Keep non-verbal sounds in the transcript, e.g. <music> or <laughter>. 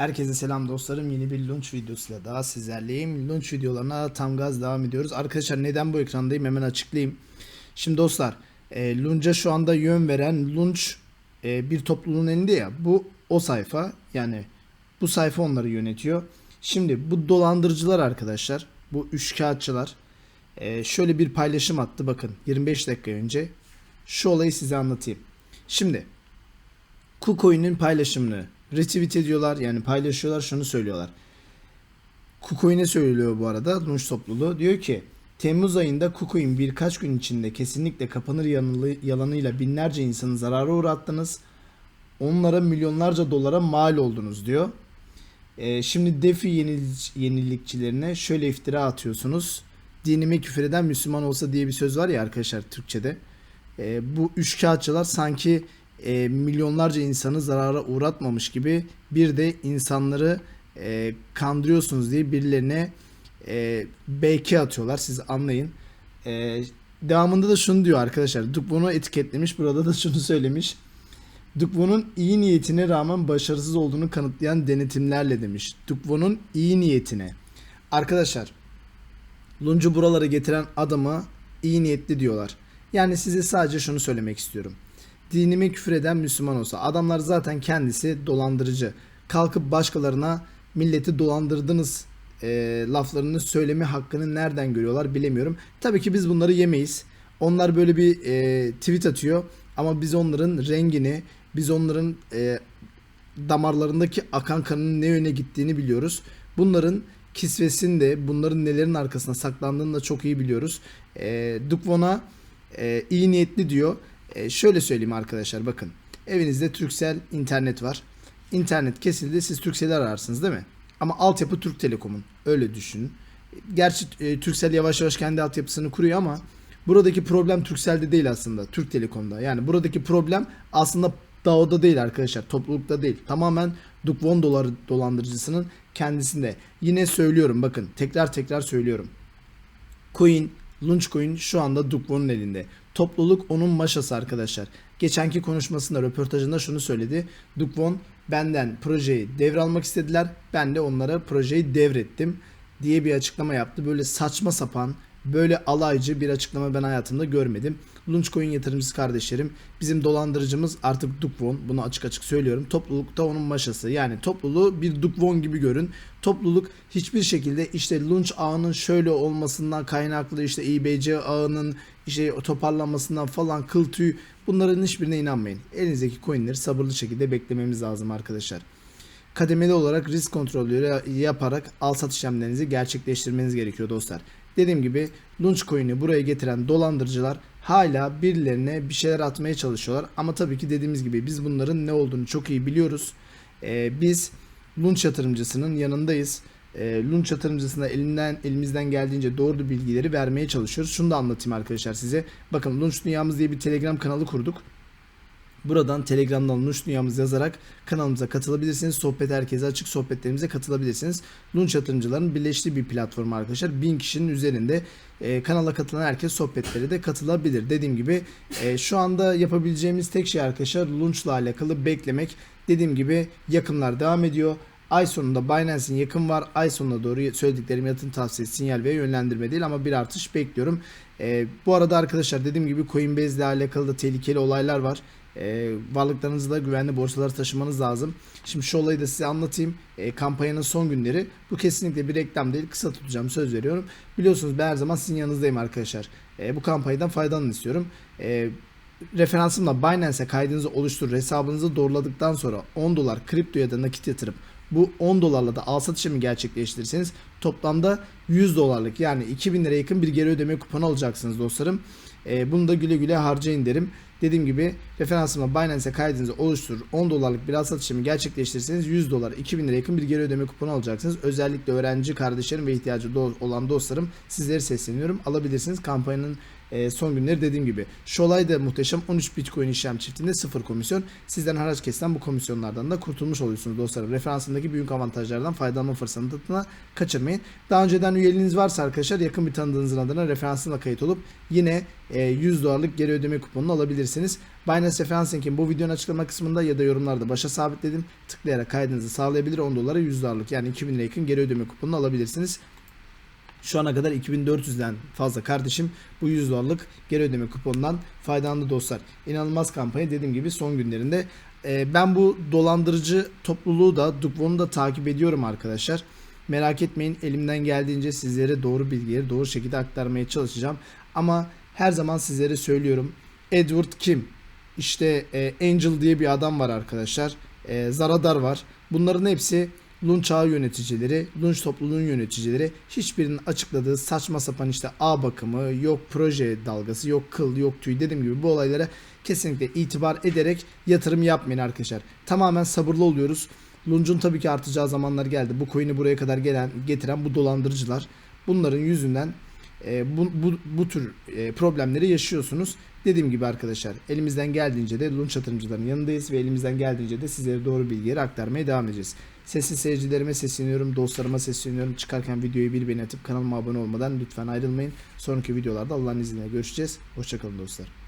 Herkese selam dostlarım. Yeni bir launch videosuyla daha sizlerleyim. Launch videolarına tam gaz devam ediyoruz. Arkadaşlar neden bu ekrandayım hemen açıklayayım. Şimdi dostlar e, Launch'a şu anda yön veren Launch e, bir topluluğun elinde ya. Bu o sayfa yani bu sayfa onları yönetiyor. Şimdi bu dolandırıcılar arkadaşlar bu üçkağıtçılar e, şöyle bir paylaşım attı bakın 25 dakika önce. Şu olayı size anlatayım. Şimdi KuCoin'in paylaşımını retweet ediyorlar yani paylaşıyorlar şunu söylüyorlar. KuCoin'e söylüyor bu arada Launch topluluğu. Diyor ki Temmuz ayında KuCoin birkaç gün içinde kesinlikle kapanır yalanıyla binlerce insanı zarara uğrattınız. Onlara milyonlarca dolara mal oldunuz diyor. Ee, şimdi DeFi yenil- yenilikçilerine şöyle iftira atıyorsunuz. Dinime küfür eden Müslüman olsa diye bir söz var ya arkadaşlar Türkçe'de. Ee, bu üçkağıtçılar sanki e, milyonlarca insanı zarara uğratmamış gibi bir de insanları e, kandırıyorsunuz diye birilerine e, BK atıyorlar siz anlayın. E, devamında da şunu diyor arkadaşlar. Dukvo'nu etiketlemiş burada da <laughs> şunu söylemiş. Dukvo'nun iyi niyetine rağmen başarısız olduğunu kanıtlayan denetimlerle demiş. Dukvo'nun iyi niyetine. Arkadaşlar Luncu buralara getiren adama iyi niyetli diyorlar. Yani size sadece şunu söylemek istiyorum. Dinime küfür eden Müslüman olsa adamlar zaten kendisi dolandırıcı. Kalkıp başkalarına milleti dolandırdınız e, laflarını söyleme hakkını nereden görüyorlar bilemiyorum. Tabii ki biz bunları yemeyiz. Onlar böyle bir e, tweet atıyor ama biz onların rengini, biz onların e, damarlarındaki akan kanın ne yöne gittiğini biliyoruz. Bunların kisvesini de bunların nelerin arkasına saklandığını da çok iyi biliyoruz. E, Dukvon'a e, iyi niyetli diyor. E, şöyle söyleyeyim arkadaşlar bakın. Evinizde Turkcell internet var. İnternet kesildi siz Turkcell'i ararsınız değil mi? Ama altyapı Türk Telekom'un. Öyle düşünün. Gerçi e, Turkcell yavaş yavaş kendi altyapısını kuruyor ama buradaki problem Turkcell'de değil aslında. Türk Telekom'da. Yani buradaki problem aslında DAO'da değil arkadaşlar. Toplulukta değil. Tamamen Dukvon dolar dolandırıcısının kendisinde. Yine söylüyorum bakın. Tekrar tekrar söylüyorum. Coin, Launchcoin şu anda Dukvon'un elinde. Topluluk onun maşası arkadaşlar. Geçenki konuşmasında, röportajında şunu söyledi. Dukvon benden projeyi devralmak istediler. Ben de onlara projeyi devrettim diye bir açıklama yaptı. Böyle saçma sapan, böyle alaycı bir açıklama ben hayatımda görmedim. Launchcoin yatırımcısı kardeşlerim bizim dolandırıcımız artık Dukvon. Bunu açık açık söylüyorum. Toplulukta onun maşası. Yani topluluğu bir Dukvon gibi görün. Topluluk hiçbir şekilde işte Launch ağının şöyle olmasından kaynaklı işte İBC ağının işte toparlanmasından falan kıl tüy bunların hiçbirine inanmayın. Elinizdeki coinleri sabırlı şekilde beklememiz lazım arkadaşlar kademeli olarak risk kontrolü yaparak al sat işlemlerinizi gerçekleştirmeniz gerekiyor dostlar. Dediğim gibi Launchcoin'i buraya getiren dolandırıcılar hala birilerine bir şeyler atmaya çalışıyorlar. Ama tabii ki dediğimiz gibi biz bunların ne olduğunu çok iyi biliyoruz. Ee, biz Launch yatırımcısının yanındayız. Ee, Launch yatırımcısına elinden elimizden geldiğince doğru bilgileri vermeye çalışıyoruz. Şunu da anlatayım arkadaşlar size. Bakın Launch Dünyamız diye bir Telegram kanalı kurduk. Buradan Telegram'dan Lunch Dünyamız yazarak kanalımıza katılabilirsiniz. Sohbet herkese açık sohbetlerimize katılabilirsiniz. Lunch yatırımcıların birleştiği bir platform arkadaşlar. 1000 kişinin üzerinde e, kanala katılan herkes sohbetlere de katılabilir. Dediğim gibi e, şu anda yapabileceğimiz tek şey arkadaşlar Lunch'la alakalı beklemek. Dediğim gibi yakınlar devam ediyor. Ay sonunda Binance'in yakın var. Ay sonuna doğru söylediklerim yatırım tavsiyesi, sinyal ve yönlendirme değil ama bir artış bekliyorum. E, bu arada arkadaşlar dediğim gibi Coinbase ile alakalı da tehlikeli olaylar var e, varlıklarınızı da güvenli borsalara taşımanız lazım. Şimdi şu olayı da size anlatayım. E, kampanyanın son günleri. Bu kesinlikle bir reklam değil. Kısa tutacağım söz veriyorum. Biliyorsunuz ben her zaman sizin yanınızdayım arkadaşlar. E, bu kampanyadan faydalanın istiyorum. E, referansımla Binance'e kaydınızı oluşturur. Hesabınızı doğruladıktan sonra 10 dolar kripto ya da nakit yatırıp bu 10 dolarla da al satış işlemi gerçekleştirirseniz toplamda 100 dolarlık yani 2000 lira yakın bir geri ödeme kuponu alacaksınız dostlarım. E, bunu da güle güle harcayın derim. Dediğim gibi referansıma Binance'e kaydınızı oluşturur. 10 dolarlık bir al satış işlemi gerçekleştirirseniz 100 dolar 2000 lira yakın bir geri ödeme kuponu alacaksınız. Özellikle öğrenci kardeşlerim ve ihtiyacı olan dostlarım sizlere sesleniyorum. Alabilirsiniz. Kampanyanın e, son günleri dediğim gibi. Şu olay da muhteşem 13 Bitcoin işlem çiftinde sıfır komisyon. Sizden haraç kesilen bu komisyonlardan da kurtulmuş oluyorsunuz dostlarım. Referansındaki büyük avantajlardan faydalanma fırsatını kaçırmayın. Daha önceden üyeliğiniz varsa arkadaşlar yakın bir tanıdığınızın adına referansına kayıt olup yine e, 100 dolarlık geri ödeme kuponunu alabilirsiniz. Binance referans linkini bu videonun açıklama kısmında ya da yorumlarda başa sabitledim. Tıklayarak kaydınızı sağlayabilir 10 dolara 100 dolarlık yani 2000 lira yakın geri ödeme kuponunu alabilirsiniz. Şu ana kadar 2400'den fazla kardeşim bu 100 dolarlık geri ödeme kuponundan faydalandı dostlar. İnanılmaz kampanya dediğim gibi son günlerinde. Ee, ben bu dolandırıcı topluluğu da Dukvon'u da takip ediyorum arkadaşlar. Merak etmeyin elimden geldiğince sizlere doğru bilgileri doğru şekilde aktarmaya çalışacağım. Ama her zaman sizlere söylüyorum. Edward Kim işte e, Angel diye bir adam var arkadaşlar. E, Zaradar var. Bunların hepsi Lunch ağı yöneticileri, Lunch topluluğunun yöneticileri hiçbirinin açıkladığı saçma sapan işte ağ bakımı, yok proje dalgası, yok kıl, yok tüy dediğim gibi bu olaylara kesinlikle itibar ederek yatırım yapmayın arkadaşlar. Tamamen sabırlı oluyoruz. Lunch'un tabii ki artacağı zamanlar geldi. Bu coin'i buraya kadar gelen, getiren bu dolandırıcılar bunların yüzünden e, bu, bu, bu tür e, problemleri yaşıyorsunuz. Dediğim gibi arkadaşlar elimizden geldiğince de Lunch yatırımcıların yanındayız ve elimizden geldiğince de sizlere doğru bilgileri aktarmaya devam edeceğiz. Sesli seyircilerime sesleniyorum, dostlarıma sesleniyorum. Çıkarken videoyu bir beğeni atıp kanalıma abone olmadan lütfen ayrılmayın. Sonraki videolarda Allah'ın izniyle görüşeceğiz. Hoşçakalın dostlar.